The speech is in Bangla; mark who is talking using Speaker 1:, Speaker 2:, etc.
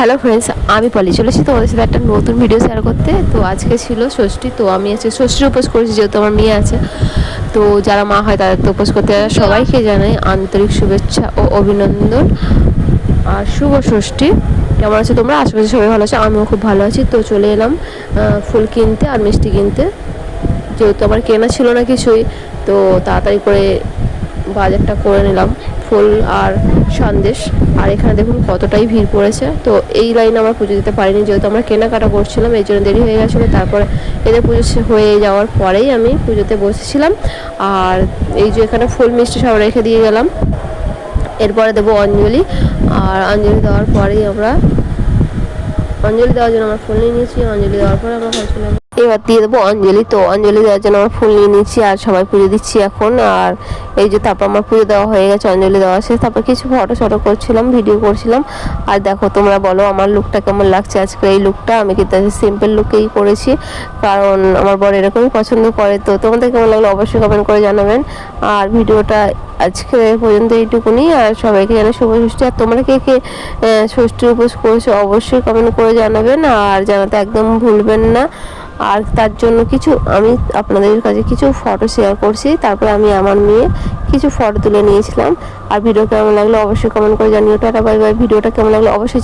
Speaker 1: হ্যালো ফ্রেন্ডস আমি পলি চলেছি তোমাদের সাথে একটা নতুন ভিডিও শেয়ার করতে। তো আজকে ছিল ষষ্ঠী, তো আমি আজকে ষষ্ঠীর উপোস করেছি, যেহেতু আমার মেয়ে আছে। তো যারা মা হয়, তাদের তো উপোস করতে। সবাইকে জানাই আন্তরিক শুভেচ্ছা ও অভিনন্দন। আর শুভ ষষ্ঠী। কেমন আছে তোমরা? আশেপাশে সবাই ভালো আছে, আমিও খুব ভালো আছি। তো চলে এলাম ফুল কিনতে আর মিষ্টি কিনতে। যেহেতু আমার কেনা ছিল না কিছুই, তো তাড়াতাড়ি করে বাজারটা করে নিলাম, ফুল আর সন্দেশ। আর এখানে দেখুন কতটাই ভিড় পড়েছে। তো এই লাইনে আমরা পুজো দিতে পারিনি, যেহেতু আমরা কেনাকাটা করছিলাম, এই জন্য দেরি হয়ে গেছিল। তারপরে এদের পুজো হয়ে যাওয়ার পরেই আমি পুজোতে বসেছিলাম। আর এই যে এখানে ফুল মিষ্টি সব রেখে দিয়ে গেলাম। এরপরে দেবো অঞ্জলি। আর অঞ্জলি দেওয়ার পরেই আমরা অঞ্জলি দেওয়ার জন্য আমরা ফুল নিয়ে নিয়েছি। অঞ্জলি দেওয়ার পরে আমরা যাব। এবার দিয়ে দেবো অঞ্জলি। তো অঞ্জলি দেওয়ার জন্য আমরা ফুল নিয়ে নিচ্ছি আর সবাই পুজো দিচ্ছি এখন। আর এই যে তারপর আমার পুজো দেওয়া হয়ে গেছে অঞ্জলি দেওয়া শেষ। তারপর কিছু ফটো শটো করছিলাম ভিডিও করছিলাম। আর দেখো তোমরা বলো আমার লুকটা কেমন লাগছে? আজকে এই লুকটা আমি কিন্তু সিম্পল লুকেই করেছি কারণ আমার বড় এরকমই পছন্দ করে। তো তোমাদের কেমন লাগল অবশ্যই কমেন্ট করে জানাবেন। আর ভিডিওটা আজকে পর্যন্ত এইটুকুনি। আর সবাইকে জানাই শুভ ষষ্ঠী। আর তোমরা কে কে আহ, ষষ্ঠীর উপোস করেছ অবশ্যই কমেন্ট করে জানাবেন। আর জানাতে একদম ভুলবেন না। আর তার জন্য কিছু, আমি আপনাদের কাছে কিছু ফটো শেয়ার করছি। তারপরে আমি আমার মেয়ে কিছু ফটো তুলে নিয়েছিলাম। আর ভিডিও কেমন লাগল অবশ্যই কমেন্ট করে জানিও। টাটা বাই বাই ভিডিওটা কেমন লাগল অবশ্যই।